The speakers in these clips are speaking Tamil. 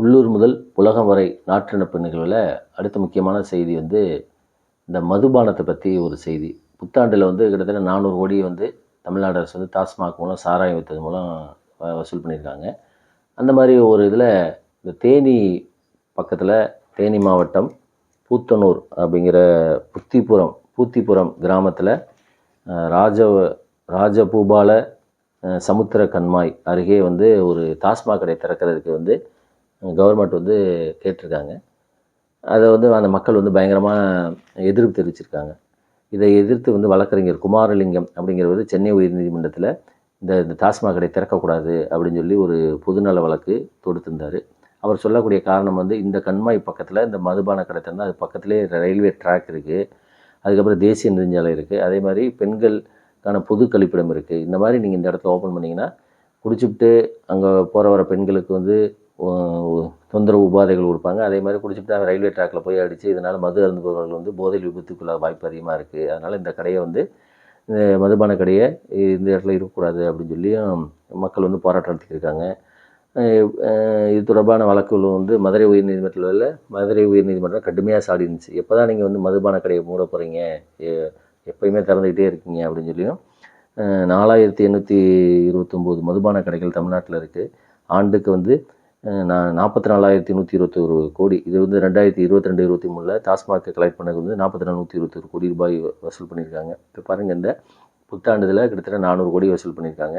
உள்ளூர் முதல் உலகம் வரை நாட்டினப்பு நிகழ்வில் அடுத்த முக்கியமான செய்தி வந்து இந்த மதுபானத்தை பற்றி ஒரு செய்தி. புத்தாண்டில் வந்து கிட்டத்தட்ட நானூறு கோடி வந்து தமிழ்நாடு அரசு வந்து டாஸ்மாக் மூலம் சாராயம் வைத்தது மூலம் வ- வசூல் பண்ணியிருக்காங்க. அந்த மாதிரி ஒரு இதில் இந்த தேனி பக்கத்தில் தேனி மாவட்டம் பூத்தனூர் அப்படிங்கிற புத்திபுரம் பூத்திபுரம் கிராமத்தில் ராஜ ராஜபூபால சமுத்திர கண்மாய் அருகே வந்து ஒரு டாஸ்மாக் கடை திறக்கிறதுக்கு வந்து கவர்மெண்ட் வந்து கேட்டிருக்காங்க. அதை வந்து அந்த மக்கள் வந்து பயங்கரமாக எதிர்ப்பு தெரிவிச்சிருக்காங்க. இதை எதிர்த்து வந்து வழக்கறிஞர் குமாரலிங்கம் அப்படிங்கிறவர் சென்னை உயர்நீதிமன்றத்தில் இந்த இந்த டாஸ்மாக் கடை திறக்கக்கூடாது அப்படின்னு சொல்லி ஒரு பொதுநல வழக்கு தொடுத்திருந்தார். அவர் சொல்லக்கூடிய காரணம் வந்து இந்த கண்மாய் பக்கத்தில் இந்த மதுபான கடை திறந்தால் அது பக்கத்துலேயே ரயில்வே ட்ராக் இருக்குது அதுக்கப்புறம் தேசிய நெடுஞ்சாலை இருக்குது அதே மாதிரி பெண்களுக்கான பொது கழிப்பிடம் இருக்குது இந்த மாதிரி நீங்கள் இந்த இடத்துல ஓப்பன் பண்ணிங்கன்னா குடிச்சுப்பிட்டு அங்கே போகிற வர பெண்களுக்கு வந்து தொந்தரவு உபாதைகள் கொடுப்பாங்க. அதே மாதிரி குடிச்சுட்டு அவன் ரயில்வே ட்ராக்கில் போய் அடித்து இதனால் மது அருந்துபவர்கள் வந்து போதையில் விபத்துக்குள்ள வாய்ப்பு அதிகமாக இருக்குது அதனால் இந்த கடையை வந்து இந்த மதுபான கடையை இந்த இடத்துல இருக்கக்கூடாது அப்படின்னு சொல்லியும் மக்கள் வந்து போராட்டம் நடத்தியிருக்காங்க இது தொடர்பான வழக்குகள் வந்து மதுரை உயர்நீதிமன்றத்தில் மதுரை உயர்நீதிமன்றம் கடுமையாக சாடி இருந்துச்சு எப்போ தான் நீங்கள் வந்து மதுபான கடையை மூட போகிறீங்க எப்பயுமே திறந்துக்கிட்டே இருக்கீங்க அப்படின்னு சொல்லியும் நாலாயிரத்தி எண்ணூற்றி இருபத்தொம்போது மதுபான கடைகள் தமிழ்நாட்டில் இருக்குது ஆண்டுக்கு வந்து நான் நாற்பத்தி நாலாயிரத்தி நூற்றி இருபத்தொரு கோடி. இது வந்து ரெண்டாயிரத்தி இருபத்தி ரெண்டு இருபத்தி மூணில் டாஸ்மாக் கலெக்ட் பண்ணது வந்து நாற்பத்தி நாலு நூற்றி இருபத்தொரு கோடி ரூபாய் வசூல் பண்ணியிருக்காங்க. இப்போ பாருங்கள் இந்த புத்தாண்டுதில் கிட்டத்தட்ட நானூறு கோடி வசூல் பண்ணியிருக்காங்க.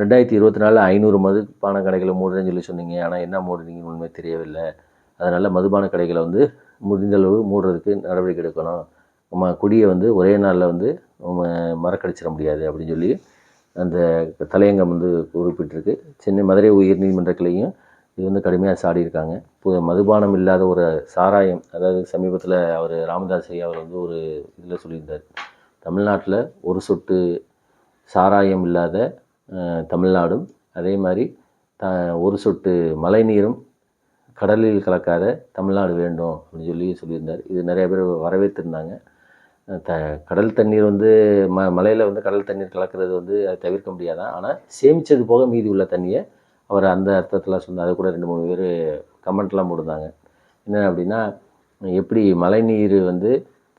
ரெண்டாயிரத்தி இருபத்தி நாலில் ஐநூறு மதுபான கடைகளை மூடுறேன்னு சொல்லி சொன்னீங்க. ஆனால் என்ன மூடுறீங்கன்னு உண்மை தெரியவில்லை. அதனால் மதுபான கடைகளை வந்து முடிந்தளவு மூடுறதுக்கு நடவடிக்கை எடுக்கணும். நம்ம கொடியை வந்து ஒரே நாளில் வந்து நம்ம மறக்கடிச்சிட முடியாது அப்படின்னு சொல்லி அந்த தலையங்கம் வந்து குறிப்பிட்டிருக்கு. சென்னை மதுரை உயர்நீதிமன்ற கிளையும் இது வந்து கடுமையாக சாடியிருக்காங்க. இப்போ மதுபானம் இல்லாத ஒரு சாராயம் அதாவது சமீபத்தில் அவர் ராமதாஸ் ஐயா அவர் வந்து ஒரு இதில் சொல்லியிருந்தார். தமிழ்நாட்டில் ஒரு சொட்டு சாராயம் இல்லாத தமிழ்நாடும் அதே மாதிரி த ஒரு சொட்டு மழை நீரும் கடலில் கலக்காத தமிழ்நாடு வேண்டும் அப்படின்னு சொல்லி சொல்லியிருந்தார். இது நிறைய பேர் வரவேற்றிருந்தாங்க. த கடல் தண்ணீர் வந்து ம மலையில் வந்து கடல் தண்ணீர் கலக்கிறது வந்து அதை தவிர்க்க முடியாதான். ஆனால் சேமித்தது போக மீதி உள்ள தண்ணியை அவர் அந்த அர்த்தத்தில் சொன்னார். அது கூட ரெண்டு மூணு பேர் கமெண்ட்லாம் போட்டிருந்தாங்க. என்ன அப்படின்னா எப்படி மழைநீர் வந்து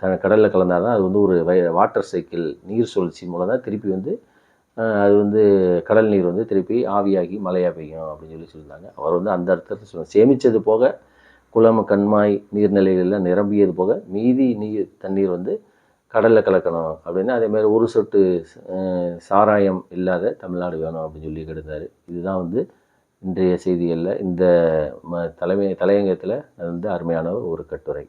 த கடலில் கலந்தால் தான் அது வந்து ஒரு வை வாட்டர் சைக்கிள் நீர் சுழற்சி மூலம் தான் திருப்பி வந்து அது வந்து கடல் நீர் வந்து திருப்பி ஆவியாகி மழையாக பெய்யும் அப்படின்னு சொல்லி சொல்லியிருந்தாங்க. அவர் வந்து அந்த அர்த்தத்தை சொன்னார். சேமித்தது போக குளம் கண்மாய் நீர்நிலைகள்லாம் நிரம்பியது போக மீதி நீர் தண்ணீர் வந்து கடலில் கலக்கணும் அப்படின்னா. அதேமாதிரி ஒரு சொட்டு சாராயம் இல்லாத தமிழ்நாடு வேணும் அப்படின்னு சொல்லி கிடந்தார் இதுதான் வந்து இன்றைய செய்திகளில் இந்த ம தலைமை தலையங்கத்தில் வந்து அருமையான ஒரு கட்டுரை.